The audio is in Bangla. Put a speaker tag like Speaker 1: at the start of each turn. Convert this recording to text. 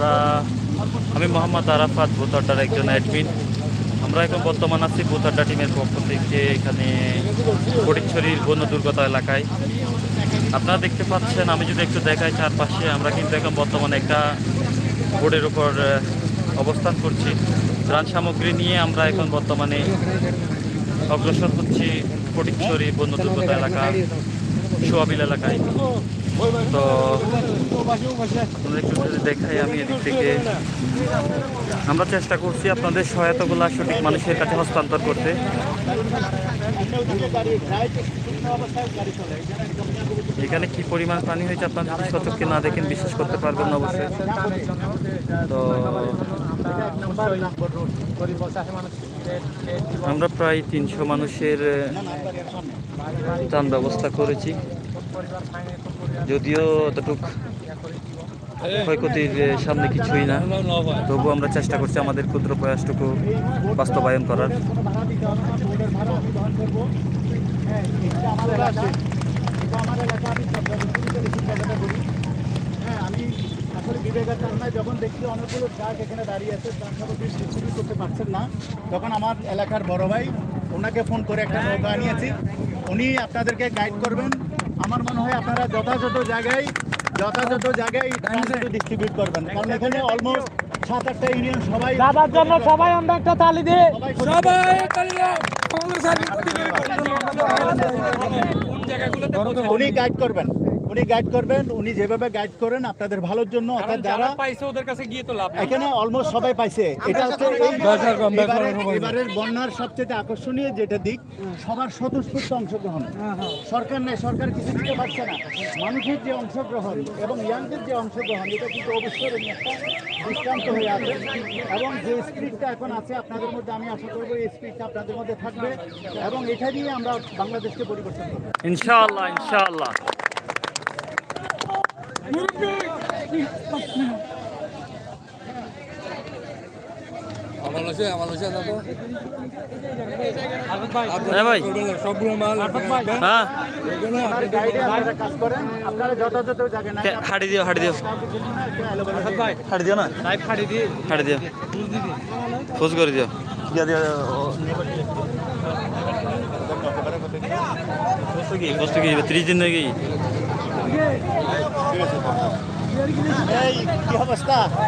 Speaker 1: আমরা, আমি মোহাম্মদ আরাফাত ভূতাড্ডার একজন অ্যাডমিন আমরা এখন বর্তমান আছি ভূতাড্ডা টিমের পক্ষ থেকে এখানে ফটিকছড়ির বন্য দুর্গতা এলাকায়। আপনারা দেখতে পাচ্ছেন, আমি যদি একটু দেখাই চারপাশে, আমরা কিন্তু এখন বর্তমানে একটা বোর্ডের উপর অবস্থান করছি। ত্রাণ সামগ্রী নিয়ে আমরা এখন বর্তমানে অগ্রসর হচ্ছি ফটিকছড়ি বন্য দুর্গত এলাকা সোয়াবিল এলাকায়। তো একটু যদি দেখাই আমি এদিক থেকে। আমরা চেষ্টা করছি আপনাদের সহায়তাগুলো সঠিক মানুষের কাছে হস্তান্তর করতে। এখানে কি পরিমাণ পানি হয়েছে আপনারা যদি সচক্ষে না দেখেন, বিশ্বাস করতে পারবেন না অবশ্যই। তো আমরা প্রায় তিনশো মানুষের ত্রাণ ব্যবস্থা করেছি। যদিও অতটুক ক্ষয়ক্ষতির সামনে কিছুই না। তবু আমরা চেষ্টা করছি আমাদের ক্ষুদ্র প্রয়াসটুকু বাস্তবায়ন করার।
Speaker 2: হ্যাঁ, আমি আসলে বিবেকের কারণে যখন দেখছি অনেকগুলো ট্রাক এখানে দাঁড়িয়ে আছে ট্রাক সামগ্রী ডিস্ট্রিবিউট করতে পারছেন না তখন আমার এলাকার বড় ভাই ওনাকে ফোন করে একটা নৌকা আনিয়েছি উনি আপনাদেরকে গাইড করবেন। আমার মনে হয় আপনারা যথাযথ জায়গায় যথাযথ জায়গায় ডিস্ট্রিবিউট করবেন। কারণ এখানে অলমোস্ট সাত আটটা ইউনিয়ন সবাই
Speaker 3: দাদার জন্য সবাই আমরা একটা তালি
Speaker 2: সবাই উনি গাইড করবেন। উনি গাইড করবেন উনি যেভাবে গাইড করেন আপনাদের ভালোর জন্য অর্থাৎ যারা
Speaker 3: পাইছে ওদের কাছে গিয়ে তো লাভ
Speaker 2: এখানে অলমোস্ট সবাই পাইছে। এটা হচ্ছে এবারের- বন্যার সবচেয়ে আকর্ষণীয় যেটা দিক সবার স্বতঃস্ফূর্ত অংশগ্রহণ। সরকার নেই সরকার কিছু দিতে পারছে না। মানুষের যে অংশগ্রহণ এবং ইয়াংদের যে অংশগ্রহণ এটা কিন্তু অবশ্যই একটা দৃষ্টান্ত হয়ে আছে। এবং যে স্পিডটা এখন আছে আপনাদের মধ্যে আমি আশা করব এই স্পিডটা আপনাদের মধ্যে থাকবে। এবং এটা দিয়ে আমরা বাংলাদেশকে পরিবর্তন করব।
Speaker 1: ইনশাআল্লাহ ইনশাআল্লাহ। হাঁড়ি দিও হাঁড়ি দিও।
Speaker 3: ভাই।
Speaker 1: হাঁড়ি দিও না? হাঁড়ি দিও। ফোজ করে দিও। দিয়া দিয়া কষ্ট কি কষ্ট কি ত্রিশ দিন হয়ে গেই
Speaker 2: এই কি অবস্থা?